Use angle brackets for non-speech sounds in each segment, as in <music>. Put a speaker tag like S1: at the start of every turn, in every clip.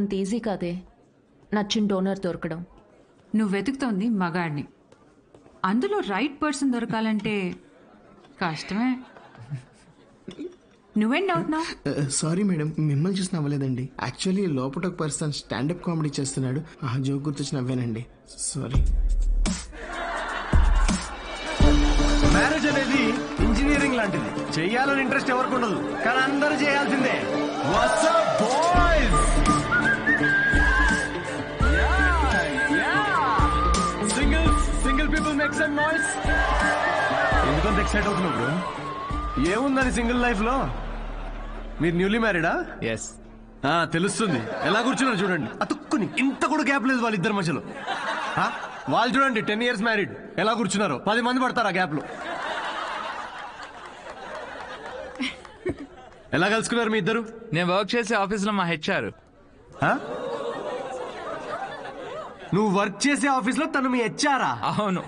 S1: అనుకున్నంత ఈజీ కాదే. నచ్చిన డోనర్ దొరకడం.
S2: నువ్వు వెతుకుతోంది మగాడిని. అందులో రైట్ పర్సన్ దొరకాలంటే కష్టమే. నువ్వేం అవుతున్నావు
S3: సారీ మేడం మిమ్మల్ని చూసి నవ్వలేదండి. యాక్చువల్లీ లోపల ఒక పర్సన్ స్టాండప్ కామెడీ చేస్తున్నాడు. ఆ జోక్ గుర్తొచ్చి నవ్వానండి. సారీ
S4: మ్యారేజ్ అనేది ఇంజనీరింగ్ లాంటిది. చెయ్యాలని ఇంట్రెస్ట్ ఎవరికి ఉండదు. కానీ అందరూ చేయాల్సిందే. బాయ్స్ మేక్ సమ్ నాయిస్ ఎందుకంత ఎక్సైట్ అవుతున్నావు బ్రో ఏముందని సింగిల్ లైఫ్లో? మీరు న్యూలీ మ్యారీడా
S5: ఎస్
S4: ఆ తెలుస్తుంది. ఎలా కూర్చున్నారు చూడండి. అతుక్కుని ఇంత కూడా గ్యాప్ లేదు వాళ్ళిద్దరి మధ్యలో? వాళ్ళు చూడండి టెన్ ఇయర్స్ మ్యారీడ్ ఎలా కూర్చున్నారు? పది మంది పడతారు ఆ గ్యాప్లో. <laughs> ఎలా కలుసుకున్నారు మీ ఇద్దరు?
S5: నేను వర్క్ చేసే ఆఫీస్లో మా హెచ్ఆర్
S4: ఆ? నువ్వు వర్క్ చేసే ఆఫీస్లో తను మీ హెచ్ఆరా?
S5: అవును.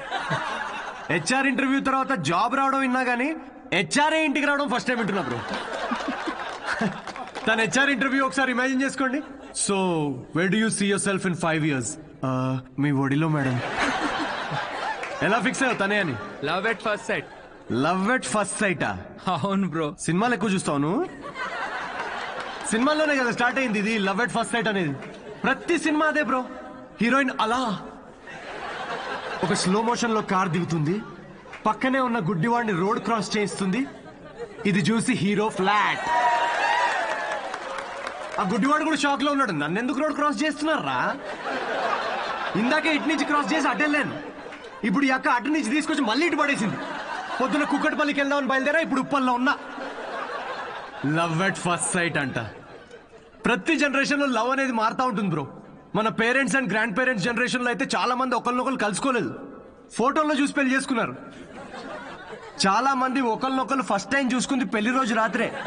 S4: హెచ్ఆర్ ఇంటర్వ్యూ తర్వాత జాబ్ రావడం విన్నా గానీ హెచ్ఆర్ఏ ఇంటికి రావడం ఫస్ట్ టైం వింటున్నా బ్రో. తన హెచ్ఆర్ ఇంటర్వ్యూ ఒకసారి ఇమాజిన్ చేసుకోండి. So where do you see yourself in five years మీ ఒడిలో మేడం ఎలా ఫిక్స్ అయ్యావు తనే అని?
S5: Love at first sight
S4: love at first సైటా
S5: అవును బ్రో.
S4: సినిమాలు ఎక్కువ చూస్తావు సినిమాల్లోనే కదా స్టార్ట్ అయింది ఇది లవ్ ఎట్ ఫస్ట్ సైట్ అనేది. ప్రతి సినిమా అదే బ్రో. హీరోయిన్ అలా? ఒక స్లో మోషన్లో కార్ దిగుతుంది. పక్కనే ఉన్న గుడ్డివాడిని రోడ్ క్రాస్ చేయిస్తుంది. ఇది చూసి హీరో ఫ్లాట్. ఆ గుడ్డివాడు కూడా షాక్లో ఉన్నాడు. నన్ను ఎందుకు రోడ్ క్రాస్ చేస్తున్నారా? ఇందాకే ఇటు నుంచి క్రాస్ చేసి అటెళ్ళాను ఇప్పుడు ఈ అక్క అటు నుంచి తీసుకొచ్చి మళ్ళీ ఇటు పడేసింది. పొద్దున కుక్కటిపల్లికి వెళ్దామని బయలుదేరా ఇప్పుడు ఉప్పల్లో ఉన్నా. లవ్ ఎట్ ఫస్ట్ సైట్ అంట. ప్రతి జనరేషన్లో లవ్ అనేది మారుతా ఉంటుంది బ్రో. మన పేరెంట్స్ అండ్ గ్రాండ్ పేరెంట్స్ జనరేషన్లో అయితే చాలా మంది ఒకరినొకరు కలుసుకోలేదు. ఫోటోల్లో చూసి పెళ్ళి చేసుకున్నారు. చాలా మంది ఒకరినొకరు ఫస్ట్ టైం చూసుకుంది పెళ్ళి రోజు రాత్రే.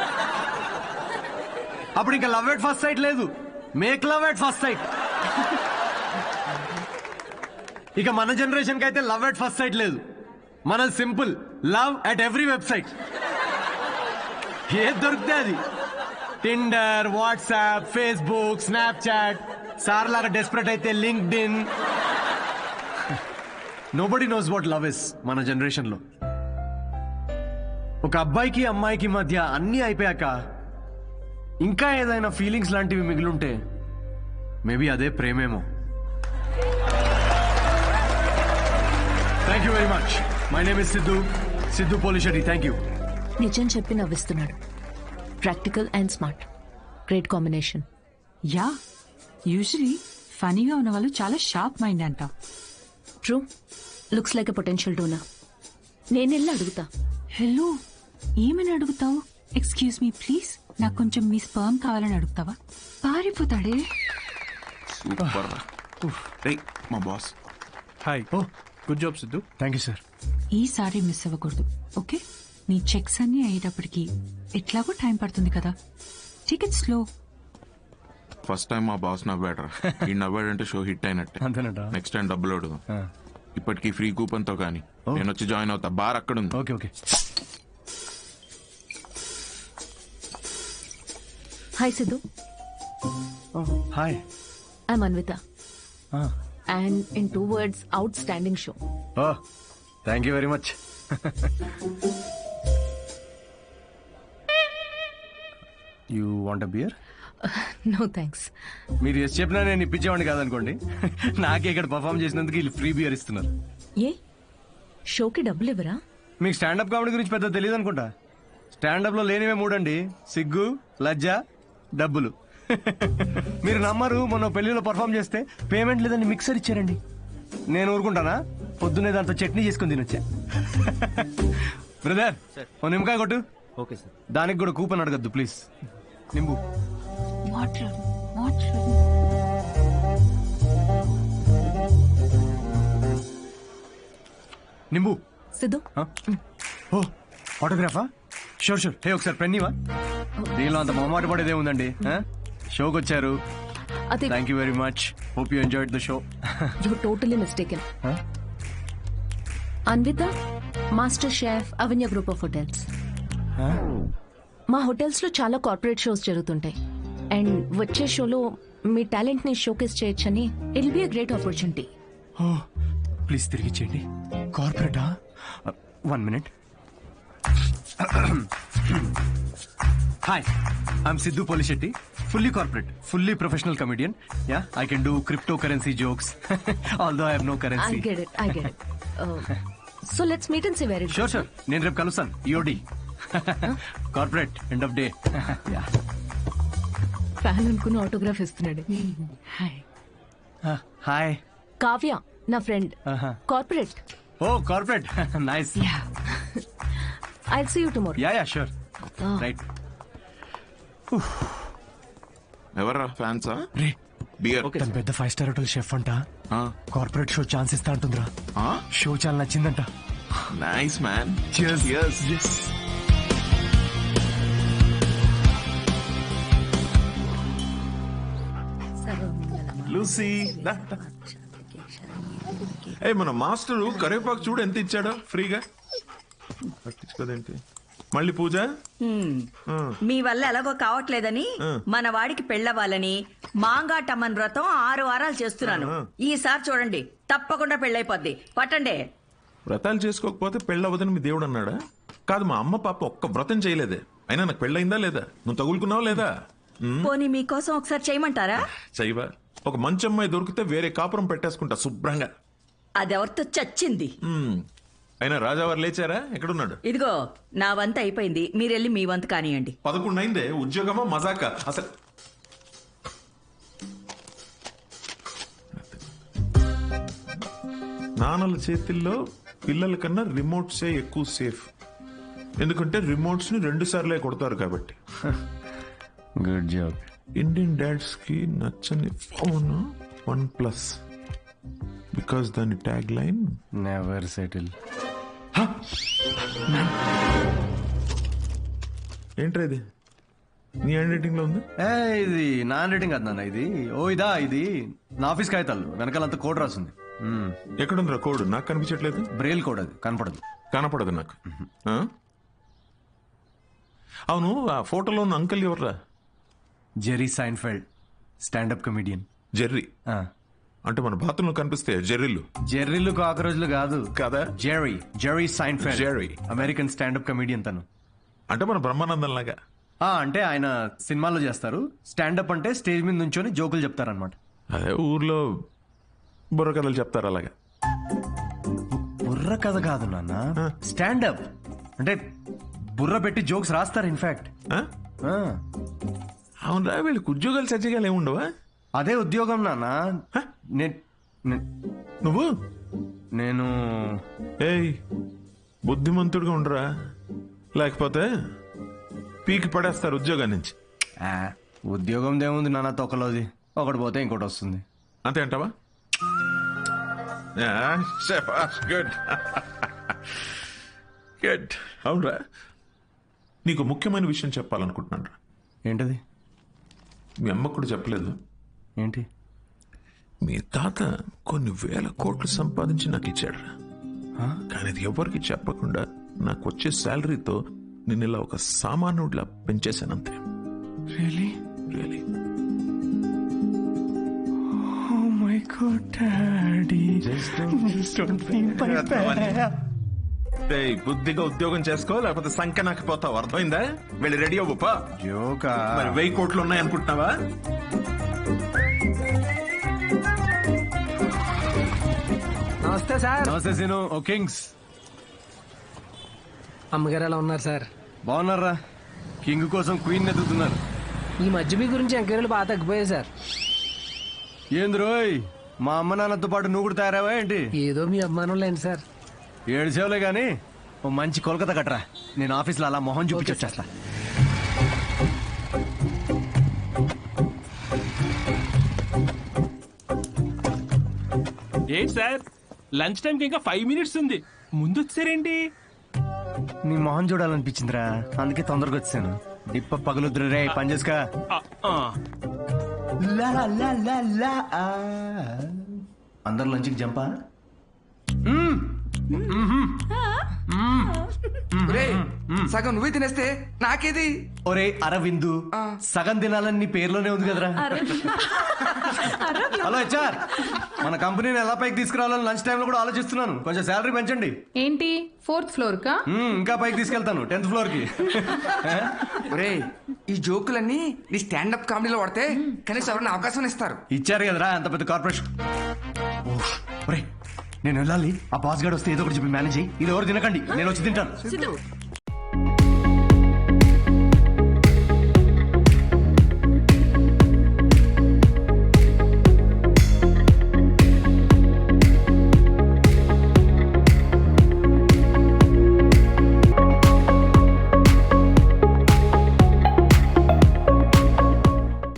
S4: అప్పుడు ఇంకా లవ్ ఎట్ ఫస్ట్ సైట్ లేదు. Make love at first sight. ఇక మన జనరేషన్కి అయితే లవ్ ఎట్ ఫస్ట్ సైట్ లేదు. మన simple. Love at every website. ఏది దొరికితే అది. Tinder WhatsApp Facebook Snapchat. Sir లాగా డెస్పరేట్ అయితే LinkedIn nobody knows what love is మన జనరేషన్లో. ఒక అబ్బాయికి అమ్మాయికి మధ్య అన్నీ అయిపోయాక ఇంకా ఏదైనా ఫీలింగ్స్ లాంటివి మిగిలుంటే మేబీ అదే ప్రేమేమో. Thank you very much my name is Siddhu Siddhu Polishetty thank you
S1: నిజం చెప్పి నవ్విస్తున్నాడు. Practical and smart great combination
S2: yeah usually ఫనీగా ఉన్న వాళ్ళు చాలా షార్ప్ మైండ్ అంట.
S1: True. Looks like a potential donor. నేను వెళ్ళి అడుగుతా.
S2: హలో ఏమని అడుగుతావు? Excuse me please. నాకు కొంచెం మీ స్పర్మ్ కావాలని అడుగుతావా? పారిపోతాడే.
S6: సూపర్ మా boss.
S7: Hi.
S4: Oh
S7: good job Siddhu.
S4: Thank you sir.
S2: ఈసారి మిస్ అవ్వకూడదు ఓకే? నీ చెక్స్ అన్ని అయ్యేటప్పటికి ఎట్లాగో టైం పడుతుంది కదా. Ticket slow.
S6: ఫస్ట్ టైం మా బాస్ నవ్వాడు <laughs> ఈ నవ్వాడంటే షో హిట్ అయినట్టే.
S4: అంతేనట.
S6: నెక్స్ట్ టైం డబ్బులు అడుగు ఇప్పటికి ఫ్రీ కూపన్తో కానీ. నేను వచ్చి జాయిన్ అవుతా. బార్ అక్కడ ఉంది
S4: okay. Okay
S1: hi Siddhu
S4: hi
S1: I'm Anvitha and in two words outstanding show
S4: thank you very much you want beer?
S1: No thanks
S4: మీరు ఎస్ చెప్పినా నేను ఇప్పించేవాడిని కాదనుకోండి. నాకే ఇక్కడ పర్ఫామ్ చేసినందుకు వీళ్ళు ఫ్రీ బియర్ ఇస్తున్నారు.
S1: ఏ? షోకి డబ్బులు ఇవ్వరా?
S4: మీకు స్టాండప్ కామెడీ గురించి పెద్ద తెలియదు అనుకుంటా. స్టాండప్లో లేనివే మూడండి. సిగ్గు లజ్జ డబ్బులు. మీరు నమ్మరు మొన్న పెళ్ళిలో పర్ఫామ్ చేస్తే పేమెంట్ లేదని మిక్సర్ ఇచ్చారండి. నేను ఊరుకుంటానా? పొద్దున్నే దాంతో చట్నీ చేసుకుని తినొచ్చా? బ్రదర్ ఓ నిమ్మకాయ కొట్టు.
S5: ఓకే సార్
S4: దానికి కూడా కూపన్ అడగద్దు ప్లీజ్ నింబు. నింబు.
S1: సిద్ధు?
S4: ఓ ఆటోగ్రాఫా షూర్ షూర్ హే ఒకసారి పెన్నీవా దీనిలో అంత మొహమాట పడేదే ఉందండి. షోకి వచ్చారు. Thank you very much hope you enjoyed the show
S1: you totally mistaken Anvitha master chef Avanya group of hotels మా హోటల్స్లో చాలా కార్పొరేట్ షోస్ జరుగుతుంటాయి. అండ్ వచ్చే షోలో మీ టాలెంట్ని షోకేస్ చేయొచ్చని it be a great opportunity.
S4: Oh please తిరిగి ఇచ్చేయండి కార్పొరేటా? One minute. Hi I'm Siddhu Polishetty fully corporate fully professional comedian yeah I can do crypto currency jokes although I have no
S1: I
S4: currency
S1: get it I get it so let's meet and see very
S4: sure sure నేను రేపు కలుస్తాను. EOD corporate end of day
S1: fan అనుకుని autograph ఇస్తున్నాడు.
S2: Hi
S4: hi
S1: Kavya నా friend corporate
S4: oh corporate nice
S2: yeah
S1: I see you tomorrow
S4: yeah yeah sure right
S6: ఎవర్రా ఫ్యాన్సా?
S4: రే.
S6: Beer
S4: తన పెద్ద ఫైవ్ స్టార్ హోటల్ షెఫ్ అంట. కార్పొరేట్ షో ఛాన్స్ ఇస్తా అంటుందిరా. షో చాలా నచ్చిందంట.
S6: Nice man
S4: Cheers.
S6: Cheers. Lucy. ఏ మన మాస్టరు కరివేపాకు చూడు ఎంత ఇచ్చాడో ఫ్రీగా. పట్టించుకోదేంటి? మళ్ళీ పూజ?
S7: మీ వల్ల ఎలాగో కావట్లేదని మన వాడికి పెళ్ళవ్వాలని మాంగాటమ్మన్ వ్రతం ఆరు వారాలు చేస్తున్నాను. ఈసారి చూడండి తప్పకుండా పెళ్ళైపోద్ది. పట్టండి.
S6: వ్రతాలు చేసుకోకపోతే పెళ్ళవదని మీ దేవుడు అన్నాడా? కాదు మా అమ్మ పాప ఒక్క వ్రతం చేయలేదే. అయినా నాకు పెళ్ళయిందా లేదా? నువ్వు తగులుకున్నావా లేదా?
S7: పోనీ మీకోసం ఒకసారి చేయమంటారా?
S6: చైవా ఒక మంచి అమ్మాయి దొరికితే వేరే కాపురం పెట్టేసుకుంటా శుభ్రంగా.
S7: అదెవరితో చచ్చింది?
S6: మ్మ్. అయినా రాజావారు లేచారా? ఎక్కడున్నాడు?
S7: ఇదిగో నా వంత అయిపోయింది. మీరెళ్ళి మీ వంత కానియండి.
S6: పదకొండు అయిందే ఉద్యోగమా మజాక? అసలు నాన్నల చేతిల్లో పిల్లల కన్నా రిమోట్సే ఎక్కువ సేఫ్ ఎందుకంటే రిమోట్స్ని రెండు సార్లే కొడతారు కాబట్టి. <laughs>
S4: గుడ్ జాబ్
S6: ఇండియన్ డాడ్స్కి నచ్చని ఫోన్ వన్ ప్లస్ బికాస్ దాని ట్యాగ్ లైన్
S4: నెవర్ సెటిల్
S6: ఏంట్రా ఇది? నీ హ్యాండ్ రైటింగ్లో ఉంది?
S4: ఏ ఇది నా హ్యాండ్ రైటింగ్ కాదు నాన్న ఇది. ఓ ఇదా ఇది. నా ఆఫీస్ కాగితాలు. వెనకాలంతా కోడ్ రాసింది. మ్మ్.
S6: ఎక్కడుందిరా కోడ్ నాకు కనిపించట్లేదు.
S4: బ్రెయిల్ కోడ్ అది కనపడదు.
S6: కనపడదు నాకు. ఆ? అవును ఆ ఫోటోలో ఉన్న అంకల్ ఎవర్రా?
S4: Jerry Seinfeld standup comedian.
S6: Jerry? అంటే మన బాత్రూంలో కనిపిస్తే జెర్రీలు.
S4: జెర్రీలు కాకరోజులు కాదు.
S6: కదా?
S4: Jerry Jerry Seinfeld.
S6: Jerry.
S4: American standup comedian తను.
S6: అంటే మన బ్రహ్మానందం లాగా
S4: ఆ, అంటే ఆయన సినిమాలో చేస్తారు. స్టాండప్ అంటే స్టేజ్ మీద నుంచొని జోకులు చెప్తారనమాట
S6: అదే ఊర్లో బుర్ర కథలు చెప్తారు అలాగా.
S4: బుర్ర కథ కాదు నాన్న. స్టాండప్. అంటే బుర్ర పెట్టి జోక్స్ రాస్తారు ఇన్ఫాక్ట్.
S6: ఆ? అవునరా వీళ్ళకి ఉద్యోగాలు సజ్జగాలు ఏముండవా
S4: అదే ఉద్యోగం నాన్న. నే- నే-
S6: నువ్వు?
S4: నేను
S6: ఏయ్ బుద్ధిమంతుడిగా ఉండరా? లేకపోతే పీకి పడేస్తారు ఉద్యోగం నుంచి.
S4: ఆ, ఉద్యోగం దేముంది నాన్న తొక్కలోది. ఒకటి పోతే ఇంకోటి వస్తుంది.
S6: అంతే అంటావా? గుడ్. గుడ్. అవునరా. నీకు ముఖ్యమైన విషయం చెప్పాలనుకుంటున్నాను రా.
S4: ఏంటది?
S6: మీ అమ్మ కూడా చెప్పలేదు.
S4: ఏంటి?
S6: మీ తాత కొన్ని వేల కోట్లు సంపాదించి నాకు ఇచ్చాడు. కానీ అది ఎవరికి చెప్పకుండా నాకు వచ్చే శాలరీతో నేను ఇలా ఒక సామాన్యుడిలా పెంచేశానంతే.
S4: Really
S6: really
S4: oh my god daddy
S6: బుద్ధిగా ఉద్యోగం చేసుకో లేకపోతే సంఖ్య నాకు పోతావు అర్థమైందా? వెళ్ళి రెడీ అవ్వపా
S4: జోకా.
S6: మరి వెయ్యి కోట్లు ఉన్నాయి అనుకుంటున్నావా
S8: నమస్తే సార్.
S4: నమస్తే సీను. ఓ కింగ్స్.
S8: అమ్మగారు ఎలా ఉన్నారు సార్?
S4: బాగున్నారా? కింగ్ కోసం క్వీన్ ఎదుగుతున్నారు.
S8: ఈ మధ్య మీ గురించి ఎంక్వైరీలు బాగా తగ్గిపోయాయి సార్.
S4: ఏంది రోయ్? మా అమ్మ నాన్నతో పాటు నువ్వు కూడా తయారావా ఏంటి?
S8: ఏదో మీ అభిమానం లేండి సార్?
S4: ఏడు సేవలే గానీ. ఓ మంచి కోల్కతా కట్టరా నేను ఆఫీస్లో అలా మొహం చూపించి వచ్చేస్తా.
S9: ఏంటి సార్? లంచ్ టైంకి ఇంకా ఫైవ్ మినిట్స్ ఉంది. ముందు వచ్చారేంటి?
S4: నీ మొహం చూడాలనిపించిందిరా. అందుకే తొందరగా వచ్చాను. డిప్ప పగులుద్దురు రే పని చేసుకా. అందరు లంచ్కి జంపా?
S10: సగం నువ్వే తినేస్తే నాకేది?
S4: ఒరే అరవిందు సగం దినాలని నీ పేర్లోనే ఉంది కదరా. Hello HR. మన కంపెనీని ఎలా పైకి తీసుకురావాలని లంచ్ టైంలో కూడా ఆలోచిస్తున్నాను. కొంచెం శాలరీ పెంచండి.
S11: ఏంటి? ఫోర్త్ ఫ్లోర్ కా
S4: ఇంకా పైకి తీసుకెళ్తాను టెన్త్ ఫ్లోర్కి <laughs>
S10: ఒరేయ్ ఈ జోకులన్నీ నీ స్టాండప్ కామెడీలో వాడితే కనీసం ఎవరైనా అవకాశం ఇస్తారు.
S4: ఇచ్చారు కదరా అంత పెద్ద కార్పొరేషన్. ఒరే నేను వెళ్ళాలి. ఆ బాస్ గార్డ్ వస్తే ఏదో ఒకటి చెప్పి మేనేజ్ అయ్యి ఇది ఎవరు తినకండి. నేను వచ్చి తింటాను.